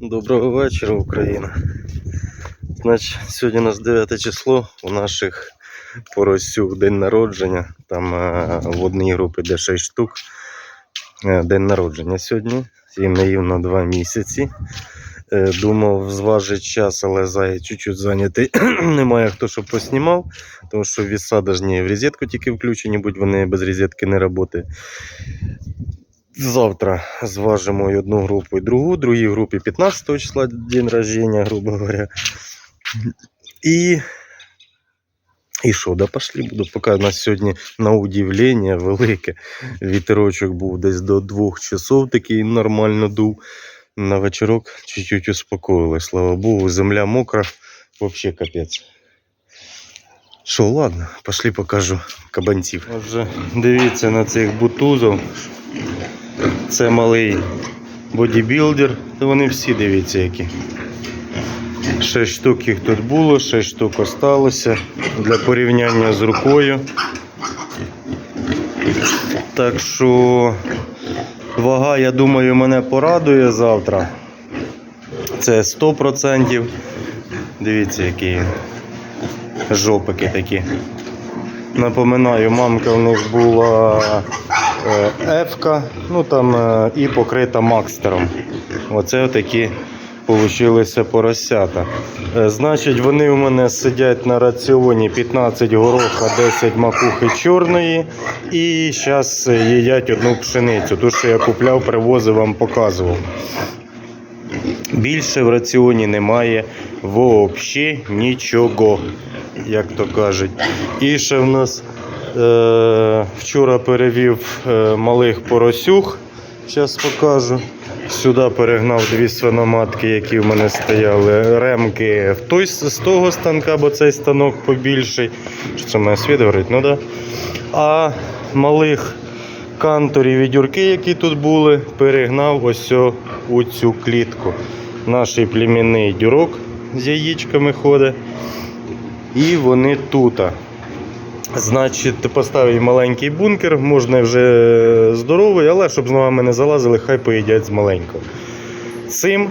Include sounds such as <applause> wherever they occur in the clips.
Доброго вечора, Україна. Значить, сьогодні у нас 9 число. У наших поросюк день народження. Там е, в одній групі де 6 штук. Е, день народження сьогодні. Їм наївно 2 місяці. Е, думав, зважить час, але зай чуть-чуть зайнятий. <clears throat> Немає хто щоб поснімав, тому що віса в розетку тільки включені, будь вони без розетки не працюють. Завтра зважимо і одну групу, і другу. Другій групі 15 числа день рождения, грубо говоря. І. І що, да пошли буду. Поки у нас сьогодні на удивлення велике. Вітерочок був десь до 2 часов, такий нормально дув. На вечорок чуть-чуть успокоїлось. Слава Богу, земля мокра, взагалі капець. Що, ладно, пошли покажу кабанців. Отже, дивіться на цих бутузов. Це малий бодібілдер. Вони всі дивіться які. Шесть штук їх тут було, шесть штук осталося для порівняння з рукою. Так що вага, я думаю, мене порадує завтра. Це 100%. Дивіться, які жопики такі. Напоминаю, мамка в них була е, Ефка, ну там е, і покрита Макстером. Оце такі получилися поросята. Е, Значить, вони у мене сидять на раціоні 15 гороха, 10 макухи чорної. І зараз їдять одну пшеницю. Ту, що я купляв, привозив, вам показував. Більше в раціоні немає взагалі нічого, як то кажуть. І ще в нас е, вчора перевів е, малих поросюх. Зараз покажу. Сюди перегнав дві свиноматки, які в мене стояли. Ремки в той, з того станка, бо цей станок побільший. Що це має світ горить? Ну да. А малих канторів і дюрки, які тут були, перегнав ось у цю клітку. Наш племінний дюрок з яєчками ходить. І вони тут. Значить, поставив маленький бункер, можна вже здоровий, але щоб з ногами не залазили, хай поїдять з маленького. Цим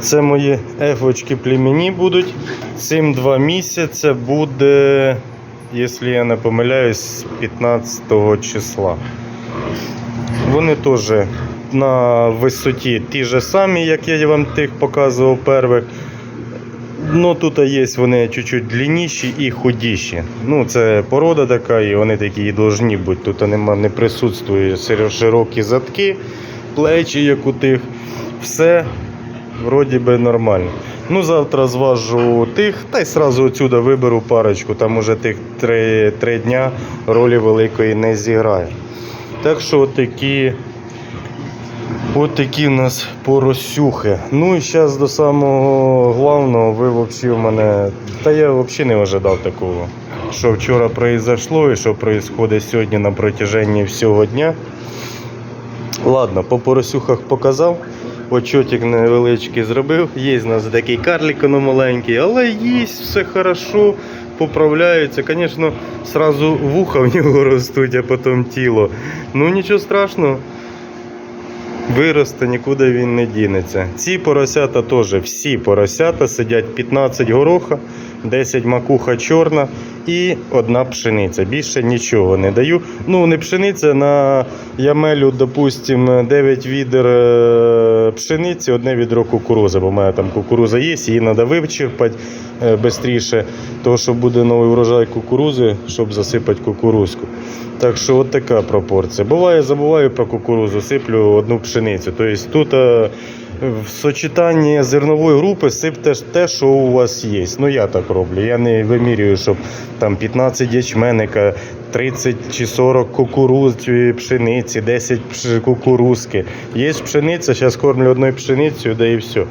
це мої ефочки племені будуть. Цим два місяці буде, якщо я не помиляюсь, 15 числа. Вони теж на висоті ті ж самі, як я вам тих показував первих. Ну тут є вони чуть-чуть длинніші і худіші. Ну, це порода така, і вони такі і повинні бути. Тут нема, не присутствує широкі задки, плечі, як у тих. Все вроді би нормально. Ну, завтра зважу тих, та й сразу отсюда виберу парочку. Там уже тих три, три дня ролі великої не зіграє. Так що такі От такі в нас поросюхи. Ну і зараз до самого главного, ви взагалі в мене. Та я взагалі не ожидав такого. Що вчора произошло і що відбувається сьогодні на протяженні всього дня. Ладно, по поросюхах показав. Очотик невеличкий зробив. Є з нас такий карлик воно маленький, але їсть, все хорошо, поправляється. Звісно, сразу вуха в нього ростуть, а потім тіло. Ну нічого страшного виросте, нікуди він не дінеться. Ці поросята теж, всі поросята сидять 15 гороха, 10 макуха чорна і одна пшениця. Більше нічого не даю. Ну, не пшениця, на ямелю, допустимо, 9 відер е, пшениці, одне відро кукурузи, бо в мене там кукуруза є, її треба вичерпати швидше, тому що буде новий врожай кукурузи, щоб засипати кукурузку. Так що от така пропорція. Буває, забуваю про кукурузу, сиплю одну пшеницю. Тобто тут е, в сочетанні зернової групи сипте те, що у вас є. Ну я так роблю. Я не вимірюю, щоб там 15 ячменника, 30 чи 40 кукуруз пшениці, 10 кукурузки. Є пшениця, зараз кормлю одною пшеницею, да і все.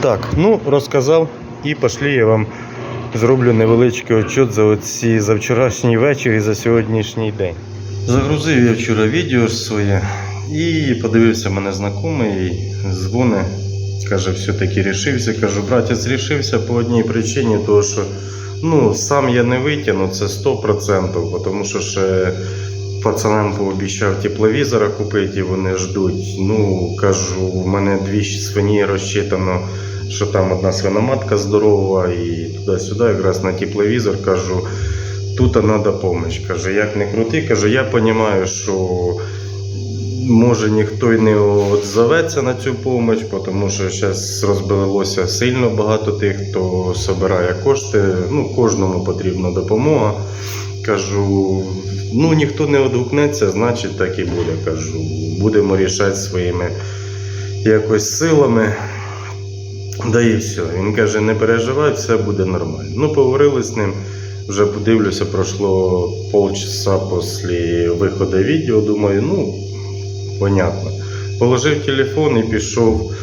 Так, ну розказав і пішли я вам зроблю невеличкий отчет за оці за вчорашній вечір і за сьогоднішній день. Загрузив я вчора відео своє і подивився мене знайомий, дзвони. Каже, все-таки рішився. Кажу, братець рішився по одній причині, тому що ну, сам я не витягну, це 100%, тому що ще пацанам пообіцяв тепловізора купити, і вони ждуть. Ну, кажу, у мене дві свині розчитано, що там одна свиноматка здорова і туди-сюди, якраз на тепловізор кажу, тут треба допомога. Каже, як не крути, каже, я розумію, що може ніхто й не отзоветься на цю допомогу, тому що зараз розбилося сильно багато тих, хто збирає кошти. Ну, кожному потрібна допомога. Кажу, ну ніхто не одгукнеться, значить так і буде. Кажу, будемо рішати своїми якось силами. Да і все. Він каже, не переживай, все буде нормально. Ну, поговорили з ним. Вже подивлюся, пройшло полчаса після виходу відео. Думаю, ну, понятно. Положив телефон і пішов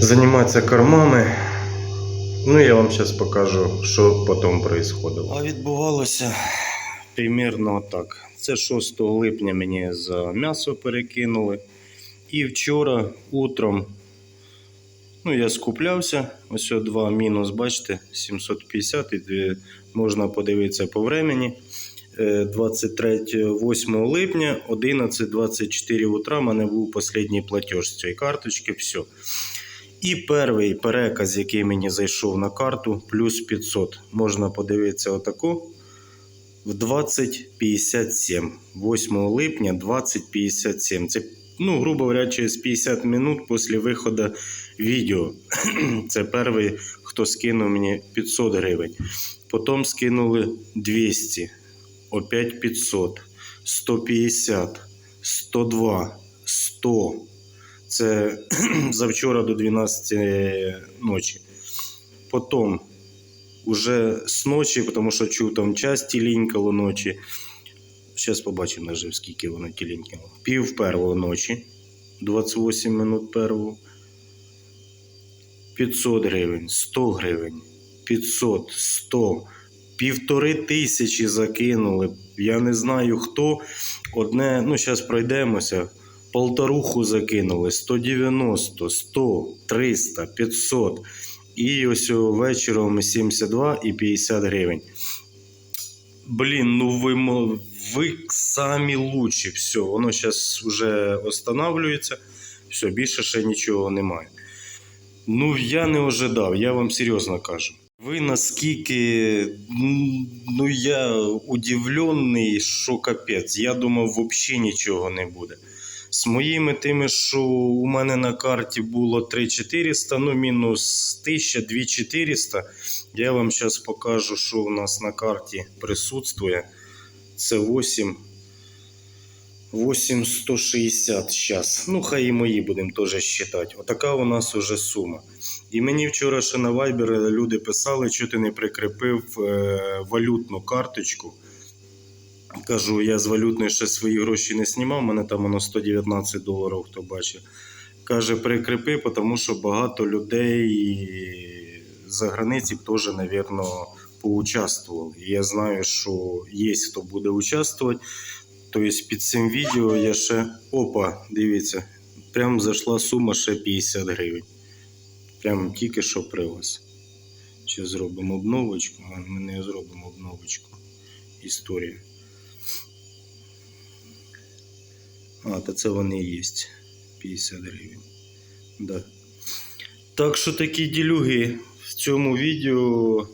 займатися кормами. Ну, я вам зараз покажу, що потім происходило. А відбувалося примерно так. Це 6 липня мені за м'ясо перекинули. І вчора утром ну, я скуплявся. Ось о, два мінус, бачите, 750 і можна подивитися по времені. Е, 23 8 липня 11.24 утра в мене був останній платеж з цієї карточки. Все. І перший переказ, який мені зайшов на карту, плюс 500. Можна подивитися отаку. В 20.57. 8 липня 20.57. Це, ну, грубо говоря, через 50 минут після виходу відео. <clears throat> Це перший, хто скинув мені 500 гривень. Потім скинули 200, опять 500, 150, 102, 100. Це <clears throat> завчора до 12 ночі. Потім уже з ночі, тому що чув там час тілінькало ночі. Зараз побачимо даже, скільки воно тілінькало. Пів первого ночі, 28 минут первого. 500 гривень, 100 гривень, 500, 100, півтори тисячі закинули. Я не знаю хто. Одне, ну зараз пройдемося. Полторуху закинули, 190, 100, 300, 500. І ось вечором 72 і 50 гривень. Блін, ну ви, ви самі лучші. Все, воно зараз вже останавливається. Все, більше ще нічого немає. Ну, я не ожидав, я вам серйозно кажу. Ви наскільки. Ну, я удивлений, що капець. Я думав, взагалі нічого не буде. З моїми тими, що у мене на карті було 3400, ну мінус 1000, 2400. Я вам зараз покажу, що у нас на карті присутствує. Це 8. 8160 зараз. Ну, хай і мої будемо теж считати. Отака у нас уже сума. І мені вчора ще на Viber люди писали, що ти не прикріпив е, валютну карточку. Кажу, я з валютної ще свої гроші не знімав, мене там воно 119 доларів, хто бачив. Каже, прикріпи, тому що багато людей за границі теж, мабуть, поучаствували. І Я знаю, що є хто буде участвувати. Тобто під цим відео я ще. Опа, дивіться, прям зайшла сума ще 50 гривень. Прям тільки що при вас. Чи зробимо обновочку? А, ми не зробимо обновочку. Історія. А, та це вони є. 50 гривень. Да. Так що такі ділюги в цьому відео.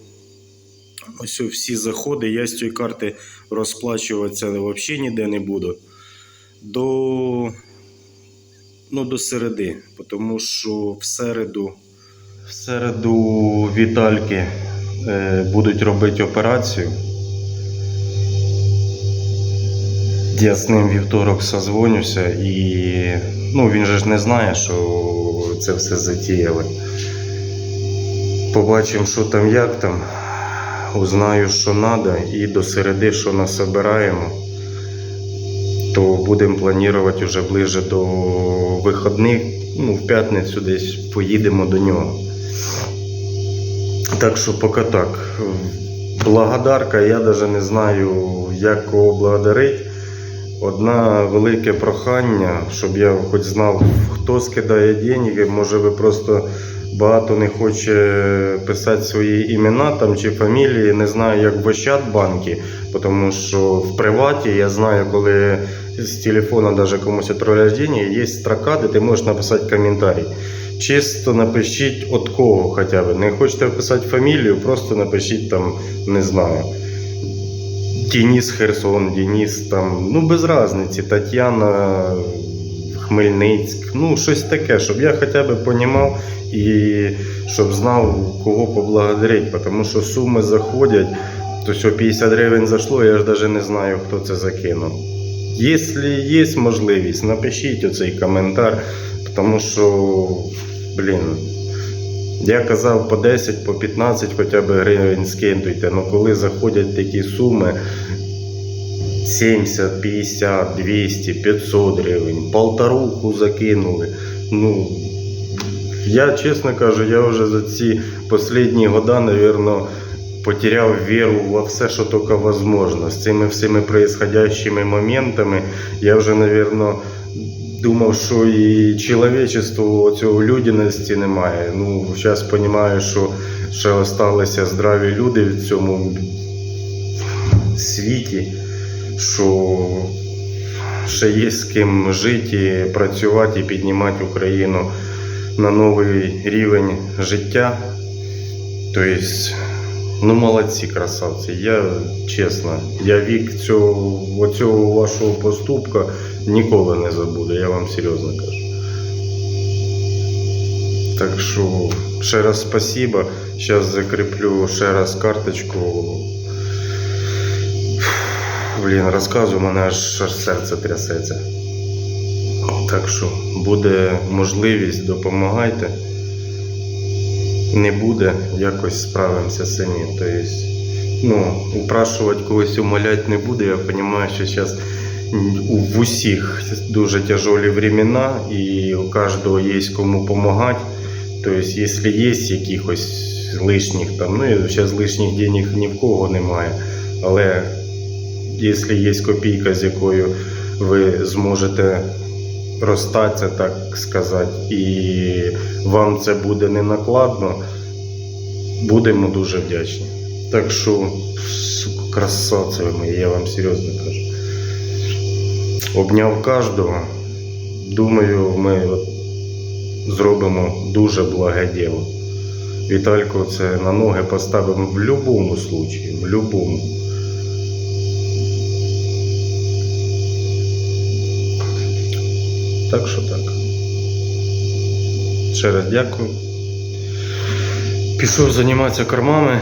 Ось всі заходи. Я з цієї карти розплачуватися взагалі ніде не буду. До, ну, до середи, тому що в середу. В середу Вітальки е, будуть робити операцію. Я з ним вівторок созвонюся і ну, він же ж не знає, що це все затіяли. Побачимо, що там, як там. Узнаю, що треба, і до середи, що насобираємо, то будемо планувати вже ближе до вихідних. Ну, в п'ятницю десь поїдемо до нього. Так що поки так. Благодарка, я навіть не знаю, як кого благодарити. Одна велике прохання, щоб я хоч знав, хто скидає деньги. Може ви просто багато не хоче писати свої імена там чи фамілії, не знаю, як в Ощадбанкі, тому що в приваті я знаю, коли з телефона даже комусь відправляє є строка, де ти можеш написати коментарі. Чисто напишіть от кого хоча б. Не хочете писати фамілію, просто напишіть там, не знаю. Денис Херсон, Денис там, ну без разниці, Тетяна Хмельницьк, ну щось таке, щоб я хоча б понімав і щоб знав, кого поблагодарити, тому що суми заходять, то що 50 гривень зайшло, я ж навіть не знаю, хто це закинув. Якщо є можливість, напишіть оцей коментар, тому що, блін, я казав по 10, по 15 хоча б гривень скиньте, ну коли заходять такі суми 70, 50, 200, 500 гривень, полторуху закинули. Ну, я чесно кажу, я вже за ці останні года, напевно, потеряв віру во все, що тільки можливо. З цими всіми происходящими моментами я вже, напевно, думав, що і чоловічеству цього людяності немає. Ну, зараз розумію, що ще залишилися здраві люди в цьому світі, що ще є з ким жити, працювати і піднімати Україну на новий рівень життя. Тобто, ну молодці, красавці. Я чесно, я вік цього, оцього вашого поступка ніколи не забуду, я вам серйозно кажу. Так що ще раз спасибо. Зараз закріплю ще раз карточку. Блін, розказую, у мене аж серце трясеться. Так що буде можливість, допомагайте. Не буде, якось справимося самі. Тобто, ну, упрашувати когось умоляти не буду. Я розумію, що зараз в усіх дуже тяжелі времена, і у кожного є кому допомагати. Тобто, якщо є якихось лишніх там, ну зараз лишніх денег ні в кого немає. Але якщо є копійка, з якою ви зможете розстатися, так сказати, і вам це буде не накладно, будемо дуже вдячні. Так що, сука, красавці ви мої, я вам серйозно кажу. Обняв кожного. Думаю, ми от зробимо дуже благе діло. Вітальку це на ноги поставимо в будь-якому випадку, в будь-якому. Так що так. Ще раз дякую. Пішов займатися кормами.